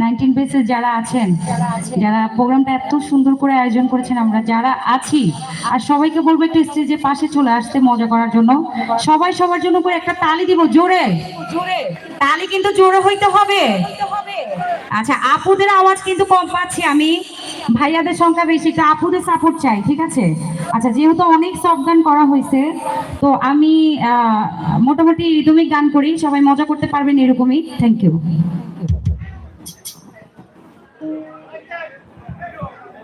Nineteen বেসে যারা আছেন যারা প্রোগ্রামটা এত সুন্দর করে আয়োজন করেছেন আমরা যারা আছি আর সবাইকে বলব একটু স্টেজের পাশে চলে আসতে মজা করার জন্য। সবাই সবার জন্য করে একটা তালি দিব জোরে। জোরে। তালি কিন্তু জোরে হইতে হবে। আচ্ছা আপুদের আওয়াজ কিন্তু কম পাচ্ছি আমি। ভাইয়াদের সংখ্যা বেশি একটু আপুদের সাপোর্ট চাই ঠিক আছে? আচ্ছা যেহেতু অনেক সব গান করা হয়েছে তো আমি মোটামুটি রিদমিক গান করি সবাই মজা করতে পারবেন এরকমই। থ্যাংক ইউ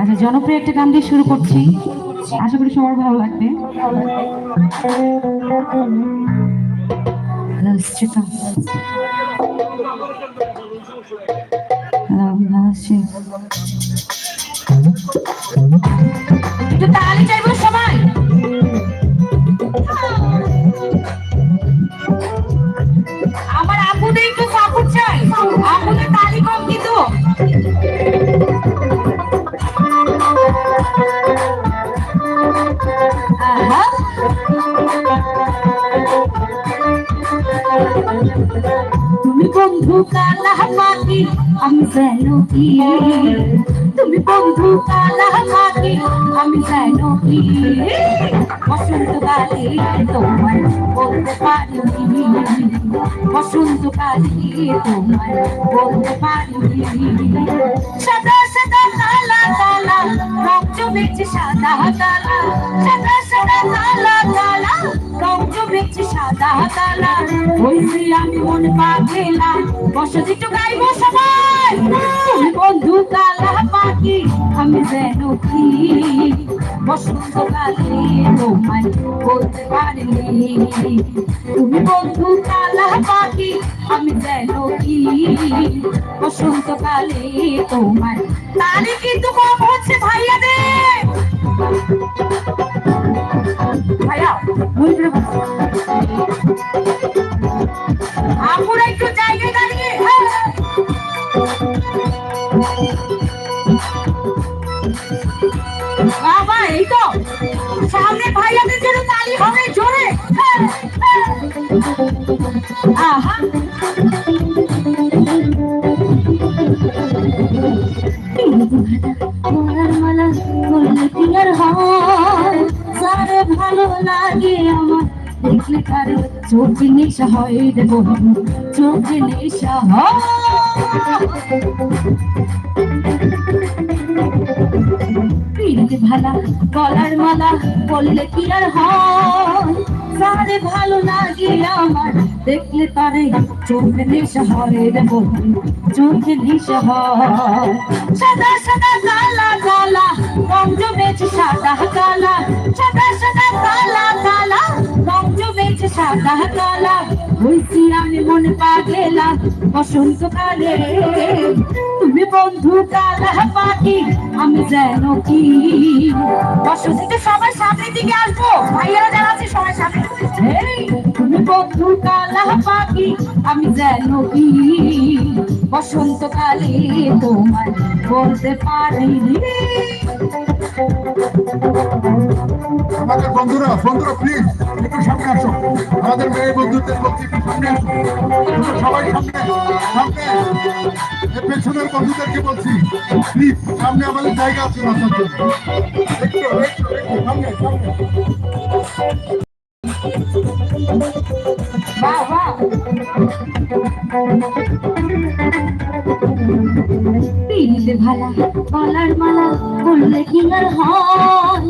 আচ্ছা জনপ্রিয় একটা গান দিয়ে শুরু করছি। আশা করি সবার ভালো লাগবে। হ্যালো শ্রীকান্ত তুমি বন্ধু কালা পাখি আমি যেন কি? তুমি বন্ধু কালা পাখি আমি যেন কি? বসন্তকালে তোমার বলতে পারি বসন্তকালে তোমার বলতে পারি সাদা কালা রং জমেছে সাদা কালা সাদা সাদা কালা কালা রং জমেছে সাদা কালা হইছি আমি মন পাগলা, বসে, একটু গাইবো সবাই। বন্ধু কালা পাখি, আমি যেন কি? বসন্তকালে তোমায় বলতে পারিনি তুমি বন্ধু কালা পাখি, আমি যেন কি? বসন্তকালে তোমার তালি কিন্তু কম হচ্ছে ভাইয়াদের? ভাইয়া বসো। আমরা একটু জায়গায় বাবা এই তো সামনে ভাইয়াদের জন্য তালি হবে জোরে হ্যাঁ, হ্যাঁ। আহা হয় ভালো লাগে আমার দেখলে কারে চোখে নেশা হয় রে চোখে নেশা হয়। ভালা, গলার মালা, বললে কি আর হয়? সারে ভালো লাগে আমার, দেখলে তারে চোখে নেশা হয় রে বন্ধু, চোখে নেশা হয়। সাদা সাদা, কালা কালা, রং জমেছে সাদা জমেছে সাদা কালা হইছি আমি মনে পাগেলা বসন্তকালে তুমি বন্ধু কালা পাখি, আমি যেন কি? বসন্তীতে সবাই সামনের দিকে আসব। ভাইয়ারা যারা আছে সবাই সামনে। তুমি বন্ধু কালা পাখি, আমি যেন কি? বসন্তকালে তোমার বলতে পারিনি। আমাদের বন্ধুরা বন্ধুরা প্লিজ একটু সামনে আসো। আমাদের মেয়ে বন্ধুদের বলছি একটু সামনে আসো। সবাই সামনে সামনে। পেছনের বন্ধুদেরকে বলছি প্লিজ সামনে আমাদের জায়গা আছে রাস্তার জন্য। সামনে সামনে। পিড়িতে ভালা, গলার মালা বললে কি আর হয়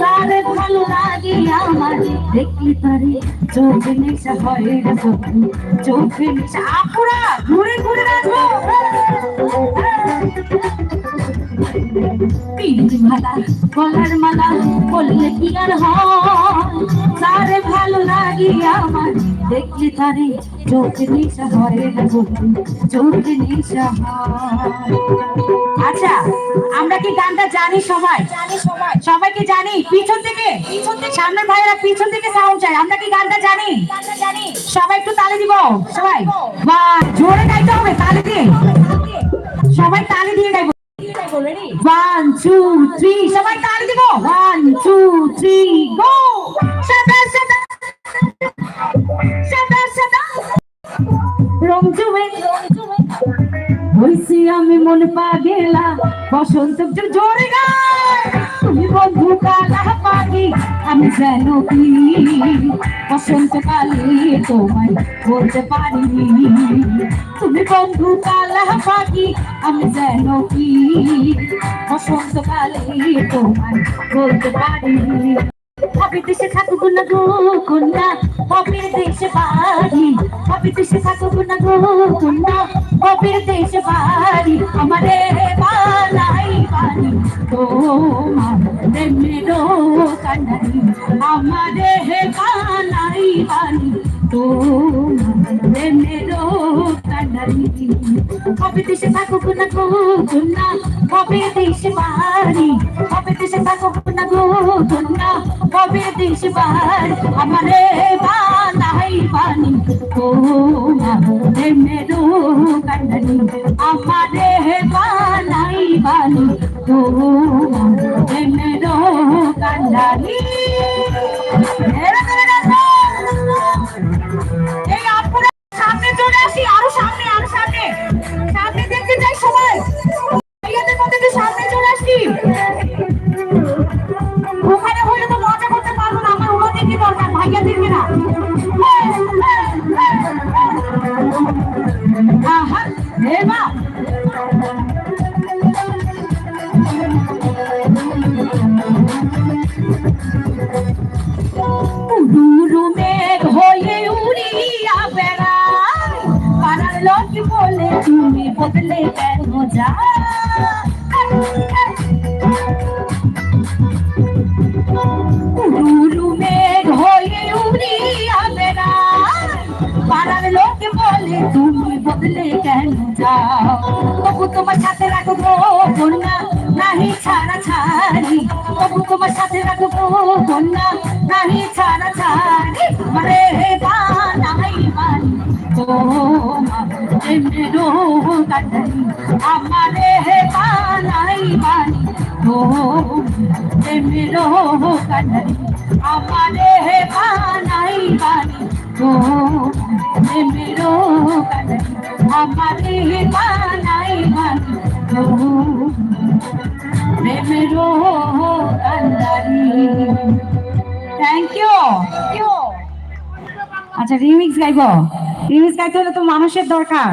তারে ভালো লাগে আমার দেখি তারে চোখে নেশা হয় চোখে নেশা। ঘুরে ঘুরে রাখো। পিড়িতে ভালা গলার মালা বললে কি আর তারে ভালো লাগে আমার দেখলে তারে চোখে নেশা হয় চোখে নেশা আচ্ছা আমরা কি গানটা জানি সবাই? জানি সবাই। সবাই কি জানি? পিছন থেকে? পিছন থেকে। সামনের ভাইরা পিছন থেকে সাউন্ড চাই আমরা কি গানটা জানি? জানি। সবাই একটু তালি দিব। সবাই। বা জোরে গাইতে হবে তালে দিয়ে। সবাই তালে দিয়ে গাইবো। টু থ্রি সবাই তালি দিব। ওয়ান টু থ্রি গো সাদা সাদা সাদা সাদা রং জমে হইছি আমি মন পা গেলা বসন্ত জোরে গায় তুমি বন্ধু কালা আমি যেন কি? বসন্ত কালে তোমায় বলতে পারি তুমি বন্ধু কালা পাগি আমি যেন কি? বসন্ত কালে তোমায় বলতে পারি হবে দেশে থাকুক না গো কন্যা হবে দেশে বাড়ি। হবে দেশে থাকুক না গো কন্যা হবে দেশে বাড়ি। আমারে বালাই বাড়ি, তোমার মেরো কান্নারি আমারে বালাই বাড়ি তোমার মেরো কান্নারি হবে দেশে থাকুক না গো কন্যা হবে দেশে বাড়ি? হবে দেশে থাকুক না গো কন্যা হবে দেশ বাড়ি? আমারে বালাই বানি তোমারে মেরো কান্নারি আমারে বালাই বানি তোমারে মেরো উড়ুরু মেঘ হয়ে উড়িয়া বেড়ায়। পাড়ার লোক বলে, তুমি বদলে কেন যা উড়ুরু মেঘ হয়ে উড়িয়া বেড়ায়। পাড়ার লোক বলে, তুমি বদলে কেন যাও তবু তোমার সাথে রাখব কন্যা নাহি ছাড়া ছাড়ি, তবু তোমার সাথে রাখব কন্যা। নাহি ছাড়া ছাড়ি মারে বানাই বানি কাটারি আমারে বানাই বানি কাটারি আমারে বানাই বানি তোমার মেরো কাটারি আমারে বানাই বানি কান্দারি থ্যাংক ইউ আচ্ছা রিমিক্স গাইব। রিমিক্স গাইতে হলে তো মানুষের দরকার।